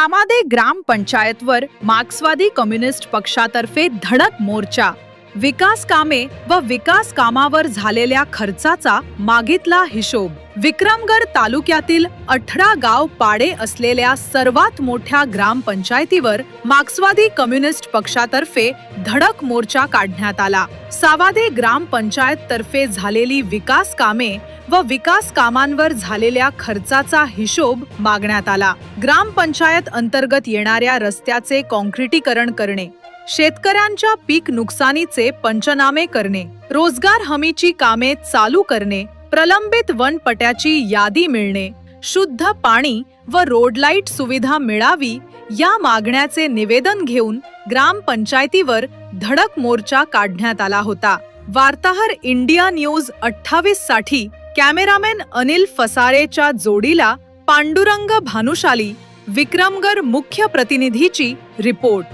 सामादे ग्रामपंचायतवर मार्क्सवादी कम्युनिस्ट पक्षातर्फे धडक मोर्चा. विकास कामे व विकास कामावर झालेल्या खर्चाचा मागितला हिशोब. विक्रमगड तालुक्यातील अठरा गाव पाडे असलेल्या सर्वात मोठ्या ग्रामपंचायतीवर मार्क्सवादी कम्युनिस्ट पक्षातर्फे धडक मोर्चा काढण्यात आला. सावादे ग्रामपंचायत तर्फे झालेली विकास कामे व विकास कामांवर झालेल्या खर्चाचा हिशोब मागण्यात आला. ग्रामपंचायत अंतर्गत येणाऱ्या रस्त्याचे कॉन्क्रिटीकरण करणे शेतकऱ्यांच्या पीक नुकसानीचे पंचनामे करणे रोजगार हमीची कामे चालू करणे प्रलंबित वनपट्याची यादी मिळणे शुद्ध पाणी व रोड लाइट सुविधा मिळावी या मागण्याचे निवेदन घेऊन ग्रामपंचायतीवर धडक मोर्चा काढण्यात आला होता. वार्ताहर इंडिया न्यूज अठ्ठावीससाठी कॅमेरामॅन अनिल फसारेच्या जोडीला पांडुरंग भानुशाली विक्रमगर मुख्य प्रतिनिधीची रिपोर्ट.